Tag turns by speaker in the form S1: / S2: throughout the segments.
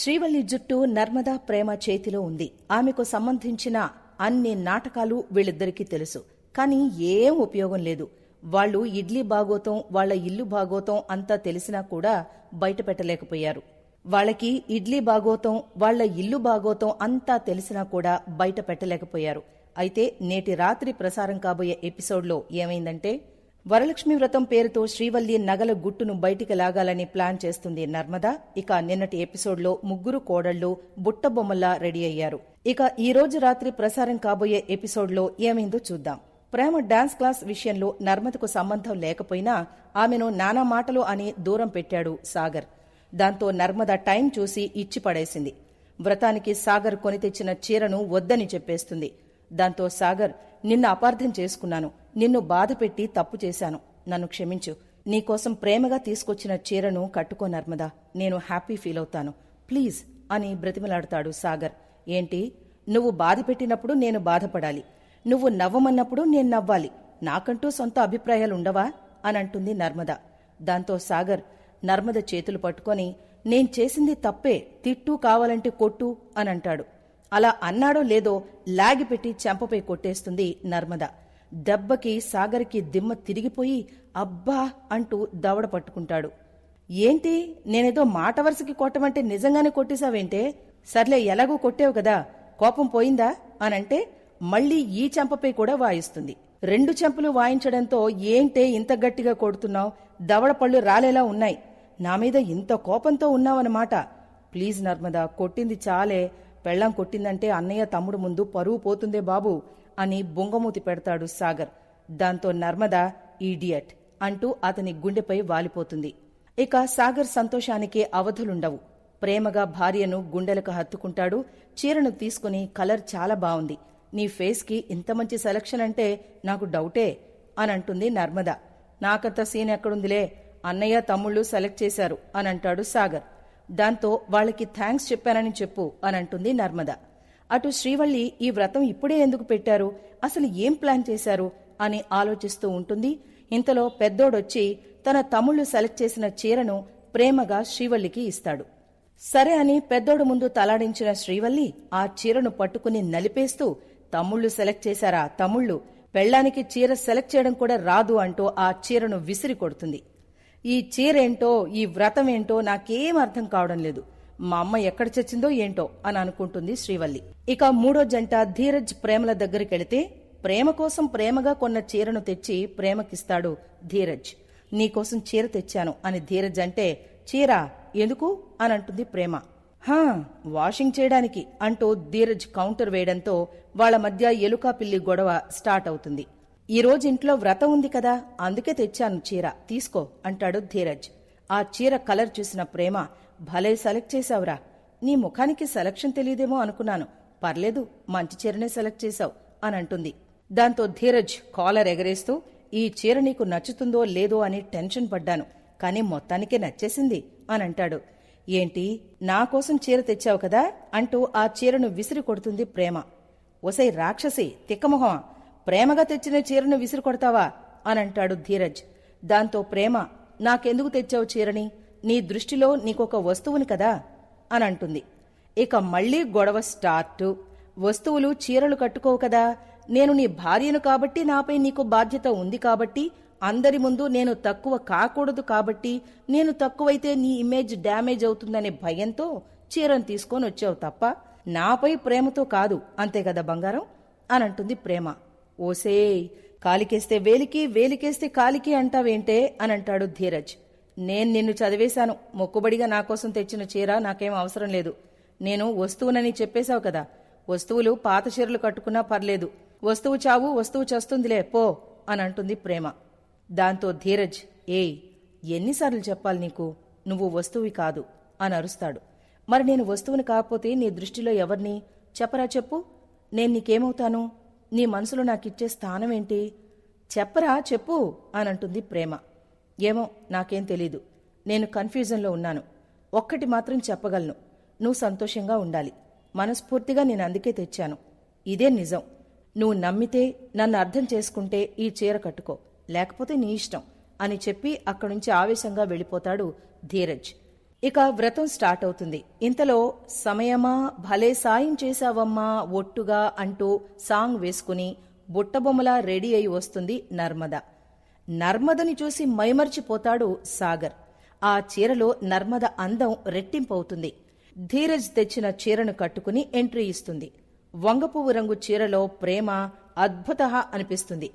S1: శ్రీవల్లి జుట్టు నర్మదా ప్రేమ చేతిలో ఉంది. ఆమెకు సంబంధించిన అన్ని నాటకాలు వీళ్ళిద్దరికీ తెలుసు. కానీ ఏం ఉపయోగం లేదు. వాళ్ళు ఇడ్లీ బాగోతం వాళ్ళ ఇల్లు బాగోతం అంతా తెలిసినా కూడా బయట పెట్టలేకపోయారు వాళ్ళకి ఇడ్లీ బాగోతం వాళ్ళ ఇల్లు బాగోతం అంతా తెలిసినా కూడా బయట పెట్టలేకపోయారు అయితే నేటి రాత్రి ప్రసారం కాబోయే ఎపిసోడ్లో ఏమైందంటే వరలక్ష్మి వ్రతం పేరుతో శ్రీవల్లి నగల గుట్టును బయటికి లాగాలని ప్లాన్ చేస్తుంది నర్మద. ఇక నిన్నటి ఎపిసోడ్లో ముగ్గురు కోడళ్ళు బుట్టబొమ్మల్లా రెడీ అయ్యారు. ఇక ఈ రోజు రాత్రి ప్రసారం కాబోయే ఎపిసోడ్లో ఏమైందో చూద్దాం. ప్రేమ డాన్స్ క్లాస్ విషయంలో నర్మదకు సంబంధం లేకపోయినా ఆమెను నానా మాటలు అని దూరం పెట్టాడు సాగర్. దాంతో నర్మద టైం చూసి ఇచ్చి పడేసింది. వ్రతానికి సాగర్ కొని తెచ్చిన చీరను వద్దని చెప్పేస్తుంది. దాంతో సాగర్ నిన్ను అపార్థం చేసుకున్నాను. నిన్ను బాధపెట్టి తప్పు చేశాను. నన్ను క్షమించు. నీకోసం ప్రేమగా తీసుకొచ్చిన చీరను కట్టుకో నర్మదా. నేను హ్యాపీ ఫీల్ అవుతాను. ప్లీజ్ అని బ్రతిమలాడతాడు సాగర్. ఏంటి? నువ్వు బాధ పెట్టినప్పుడు నేను బాధపడాలి. నువ్వు నవ్వమన్నప్పుడు నేను నవ్వాలి. నాకంటూ సొంత అభిప్రాయాలుండవా? అని అంటుంది నర్మద. దాంతో సాగర్ నర్మద చేతులు పట్టుకొని నేను చేసింది తప్పే. తిట్టు కావాలంటే కొట్టు అని అంటాడు. అలా అన్నాడో లేదో లాగిపెట్టి చెంపపై కొట్టేస్తుంది నర్మద. దెబ్బకి సాగర్కి దిమ్మ తిరిగిపోయి అబ్బా అంటూ దవడ పట్టుకుంటాడు. ఏంటి నేనేదో మాట వరుసకి కొట్టమంటే నిజంగానే కొట్టేశావేంటే? సర్లే ఎలాగో కొట్టావు కదా కోపం పోయిందా? అనంటే మళ్ళీ ఈ చెంపపై కూడా వాయిస్తుంది. రెండు చెంపలు వాయించడంతో ఏంటే ఇంత గట్టిగా కొడుతున్నావు? దవడ పళ్ళు రాలేలా ఉన్నాయి. నా మీద ఇంత కోపంతో ఉన్నావన్నమాట. ప్లీజ్ నర్మదా కొట్టింది చాలే పెళ్ళం కొట్టిందంటే అన్నయ్య తమ్ముడు ముందు పరువు పోతుందే బాబు అని బొంగమూతి పెడతాడు సాగర్. దాంతో నర్మద ఈడియట్ అంటూ అతని గుండెపై వాలిపోతుంది. ఇక సాగర్ సంతోషానికి అవధులుండవు. ప్రేమగా భార్యను గుండెలకు హత్తుకుంటాడు. చీరను తీసుకుని కలర్ చాలా బావుంది. నీ ఫేస్కి ఇంత మంచి సెలక్షన్ అంటే నాకు డౌటే అని అంటుంది నర్మద. నాకంత సీన్ ఎక్కడుందిలే? అన్నయ్య తమ్ముళ్ళు సెలెక్ట్ చేశారు అని అంటాడు సాగర్. దాంతో వాళ్ళకి థ్యాంక్స్ చెప్పానని చెప్పు అని అంటుంది నర్మద. అటు శ్రీవల్లి ఈ వ్రతం ఇప్పుడే ఎందుకు పెట్టారు? అసలు ఏం ప్లాన్ చేశారు? అని ఆలోచిస్తూ ఉంటుంది. ఇంతలో పెద్దోడొచ్చి తన తమ్ముళ్ళు సెలెక్ట్ చేసిన చీరను ప్రేమగా శ్రీవల్లికి ఇస్తాడు. సరే అని పెద్దోడు ముందు తలాడించిన శ్రీవల్లి ఆ చీరను పట్టుకుని నలిపేస్తూ తమ్ముళ్ళు సెలెక్ట్ చేశారా? తమ్ముళ్ళు పెళ్ళానికి చీర సెలెక్ట్ చేయడం కూడా రాదు అంటూ ఆ చీరను విసిరి కొడుతుంది. ఈ చీరేంటో ఈ వ్రతం ఏంటో నాకేం అర్థం కావడం లేదు. మా అమ్మ ఎక్కడ చచ్చిందో ఏంటో అని అనుకుంటుంది శ్రీవల్లి. ఇక మూడో జంట ధీరజ్ ప్రేమల దగ్గరికెళితే ప్రేమ కోసం ప్రేమగా కొన్న చీరను తెచ్చి ప్రేమకిస్తాడు ధీరజ్. నీకోసం చీర తెచ్చాను అని ధీరజ్ అంటే చీర ఎందుకు? అని అంటుంది ప్రేమ. హా వాషింగ్ చేయడానికి అంటూ ధీరజ్ కౌంటర్ వేయడంతో వాళ్ళ మధ్య ఎలుకా పిల్లి గొడవ స్టార్ట్ అవుతుంది. ఈ రోజు ఇంట్లో వ్రతం ఉంది కదా అందుకే తెచ్చాను చీర. తీసుకో అంటాడు ధీరజ్. ఆ చీర కలర్ చూసిన ప్రేమ భలే సెలెక్ట్ చేశావురా. నీ ముఖానికి సెలక్షన్ తెలియదేమో అనుకున్నాను. పర్లేదు మంచి చీరనే సెలెక్ట్ చేశావు అని అంటుంది దాంతో ధీరజ్ కాలర్ ఎగరేస్తూ ఈ చీర నీకు నచ్చుతుందో లేదో అని టెన్షన్ పడ్డాను. కానీ మొత్తానికే నచ్చేసింది అని అంటాడు ఏంటి నా కోసం చీర తెచ్చావు కదా అంటూ ఆ చీరను విసిరి కొడుతుంది ప్రేమ. ఒసై రాక్షసి తిక్కమొహమా? ప్రేమగా తెచ్చిన చీరను విసిరి కొడతావా అని అంటాడు ధీరజ్. దాంతో ప్రేమ నాకెందుకు తెచ్చావు చీరని? నీ దృష్టిలో నీకొక వస్తువుని కదా? అని అంటుంది ఇక మళ్ళీ గొడవ స్టార్టు. వస్తువులు చీరలు కట్టుకోవు కదా? నేను నీ భార్యను కాబట్టి నాపై నీకు బాధ్యత ఉంది కాబట్టి అందరి ముందు నేను తక్కువ కాకూడదు కాబట్టి నేను తక్కువైతే నీ ఇమేజ్ డ్యామేజ్ అవుతుందనే భయంతో చీరను తీసుకొని వచ్చావు తప్ప నాపై ప్రేమతో కాదు. అంతే కదా బంగారం? అని అంటుంది ప్రేమ. ఓసేయ్ కాలికేస్తే వేలికి వేలికేస్తే కాలికి అంటావేంటే అని అంటాడు ధీరజ్. నేను నిన్ను చదివేశాను. మొక్కుబడిగా నా కోసం తెచ్చిన చీర నాకేం అవసరం లేదు. నేను వస్తువునని చెప్పేశావు కదా. వస్తువులు పాత చీరలు కట్టుకున్నా పర్లేదు. వస్తువు చావు వస్తువు చస్తుందిలే పో అని అంటుంది ప్రేమ. దాంతో ధీరజ్ ఏయ్ ఎన్నిసార్లు చెప్పాలి నీకు? నువ్వు వస్తువి కాదు అని అరుస్తాడు. మరి నేను వస్తువుని కాకపోతే నీ దృష్టిలో ఎవరిని? చెప్పరా చెప్పు. నేను నీకేమవుతాను? నీ మనసులో నాకిచ్చే స్థానం ఏంటి చెప్పరా చెప్పు అని అంటుంది ప్రేమ. ఏమో నాకేం తెలీదు. నేను కన్ఫ్యూజన్లో ఉన్నాను. ఒక్కటి మాత్రం చెప్పగలను. నువ్వు సంతోషంగా ఉండాలి. మనస్ఫూర్తిగా నేను అందుకే తెచ్చాను. ఇదే నిజం. నువ్వు నమ్మితే నన్ను అర్థం చేసుకుంటే ఈ చీర కట్టుకో. లేకపోతే నీ ఇష్టం అని చెప్పి అక్కడి నుంచి ఆవేశంగా వెళ్ళిపోతాడు ధీరజ్. ఇక వ్రతం స్టార్ట్ అవుతుంది. ఇంతలో సమయమా భలే సాయం చేశావమ్మా ఒట్టుగా అంటూ సాంగ్ వేసుకుని బుట్టబొమ్మలా రెడీ అయి వస్తుంది నర్మద. నర్మదని చూసి మైమర్చిపోతాడు సాగర్. ఆ చీరలో నర్మద అందం రెట్టింపవుతుంది. ధీరజ్ తెచ్చిన చీరను కట్టుకుని ఎంట్రీ ఇస్తుంది. వంగపువ్వు రంగు చీరలో ప్రేమ అద్భుత అనిపిస్తుంది.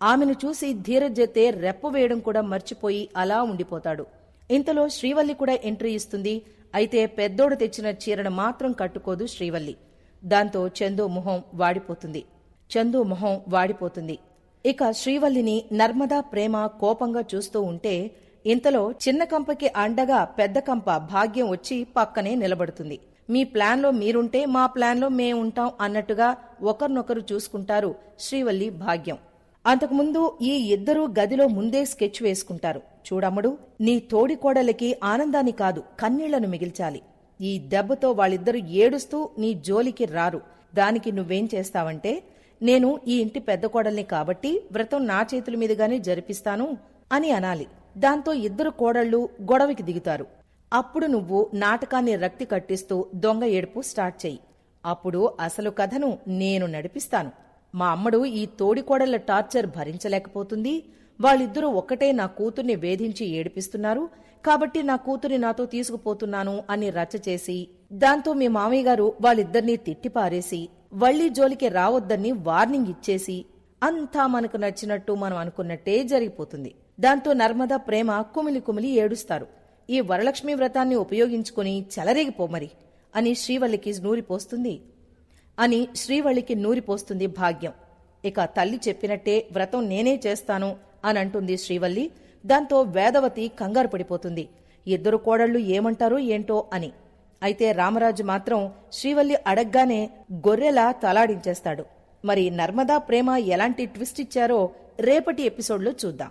S1: ఆమెను చూసి ధీరజ్ అయితే రెప్ప వేయడం కూడా మర్చిపోయి అలా ఉండిపోతాడు. ఇంతలో శ్రీవల్లి కూడా ఎంట్రీ ఇస్తుంది. అయితే పెద్దోడు తెచ్చిన చీరను మాత్రం కట్టుకోదు శ్రీవల్లి. దాంతో చందు మొహం వాడిపోతుంది. చందు మొహం వాడిపోతుంది. ఇక శ్రీవల్లిని నర్మదా ప్రేమ కోపంగా చూస్తూ ఉంటే ఇంతలో చిన్న కంపకి అండగా పెద్ద కంప భాగ్యం వచ్చి పక్కనే నిలబడుతుంది. మీ ప్లాన్లో మీరుంటే మా ప్లాన్లో మేముంటాం అన్నట్టుగా ఒకరినొకరు చూసుకుంటారు శ్రీవల్లి భాగ్యం. అంతకుముందు ఈ ఇద్దరూ గదిలో ముందే స్కెచ్ వేసుకుంటారు. చూడమ్ముడు నీ తోడికోడలికి ఆనందాన్ని కాదు కన్నీళ్ళను మిగిల్చాలి. ఈ దెబ్బతో వాళ్ళిద్దరూ ఏడుస్తూ నీ జోలికి రారు. దానికి నువ్వేం చేస్తావంటే నేను ఈ ఇంటి పెద్ద కోడల్ని కాబట్టి వ్రతం నా చేతుల మీదుగానే జరిపిస్తాను అని అనాలి. దాంతో ఇద్దరు కోడళ్ళు గొడవకి దిగుతారు. అప్పుడు నువ్వు నాటకాన్ని రక్తి కట్టిస్తూ దొంగ ఏడుపు స్టార్ట్ చెయ్యి అప్పుడు అసలు కథను నేను నడిపిస్తాను. మా అమ్మడు ఈ తోడికోడళ్ళ టార్చర్ భరించలేకపోతుంది. వాళ్ళిద్దరూ ఒక్కటే నా కూతుర్ని వేధించి ఏడిపిస్తున్నారు. కాబట్టి నా కూతురి నాతో తీసుకుపోతున్నాను అని రచ్చ చేసి దాంతో మీ మామయ్య గారు వాళ్ళిద్దరినీ తిట్టిపారేసి వళ్ళీ జోలికి రావద్దని వార్నింగ్ ఇచ్చేసి అంతా మనకు నచ్చినట్టు మనం అనుకున్నట్టే జరిగిపోతుంది. దాంతో నర్మదా ప్రేమ కుమిలి కుమిలి ఏడుస్తారు. ఈ వరలక్ష్మి వ్రతాన్ని ఉపయోగించుకుని చెలరేగిపోమరి అని శ్రీవల్లికి నూరిపోస్తుంది. అని శ్రీవల్లికి నూరిపోస్తుంది భాగ్యం. ఇక తల్లి చెప్పినట్టే వ్రతం నేనే చేస్తాను అని అంటుంది శ్రీవల్లి. దాంతో వేదవతి కంగారు పడిపోతుంది. ఇద్దరు కోడళ్ళు ఏమంటారో ఏంటో అని. అయితే రామరాజు మాత్రం శ్రీవల్లి అడగ్గానే గొర్రెలా తలాడించేస్తాడు. మరి నర్మదా ప్రేమ ఎలాంటి ట్విస్ట్ ఇచ్చారో రేపటి ఎపిసోడ్లో చూద్దాం.